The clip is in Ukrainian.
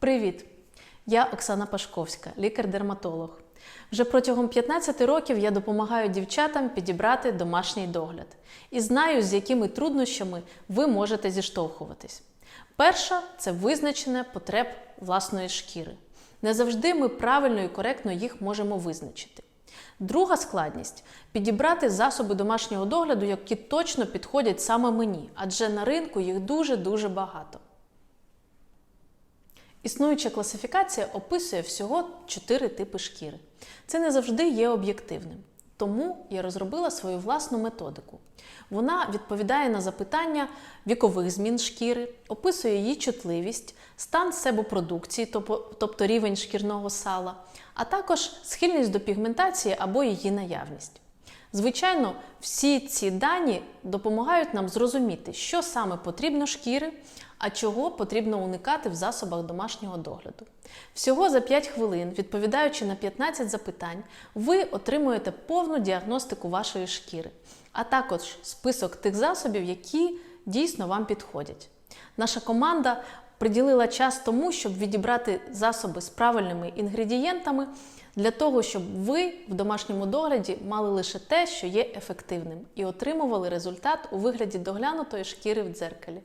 Привіт! Я Оксана Пашковська, лікар-дерматолог. Вже протягом 15 років я допомагаю дівчатам підібрати домашній догляд і знаю, з якими труднощами ви можете зіштовхуватись. Перша це визначення потреб власної шкіри. Не завжди ми правильно і коректно їх можемо визначити. Друга складність підібрати засоби домашнього догляду, які точно підходять саме мені, адже на ринку їх дуже-дуже багато. Існуюча класифікація описує всього чотири типи шкіри. Це не завжди є об'єктивним. Тому я розробила свою власну методику. Вона відповідає на запитання вікових змін шкіри, описує її чутливість, стан себопродукції, тобто- рівень шкірного сала, а також схильність до пігментації або її наявність. Звичайно, всі ці дані допомагають нам зрозуміти, що саме потрібно шкіри, а чого потрібно уникати в засобах домашнього догляду. Всього за 5 хвилин, відповідаючи на 15 запитань, ви отримуєте повну діагностику вашої шкіри, а також список тих засобів, які дійсно вам підходять. Наша команда приділила час тому, щоб відібрати засоби з правильними інгредієнтами для того, щоб ви в домашньому догляді мали лише те, що є ефективним, і отримували результат у вигляді доглянутої шкіри в дзеркалі.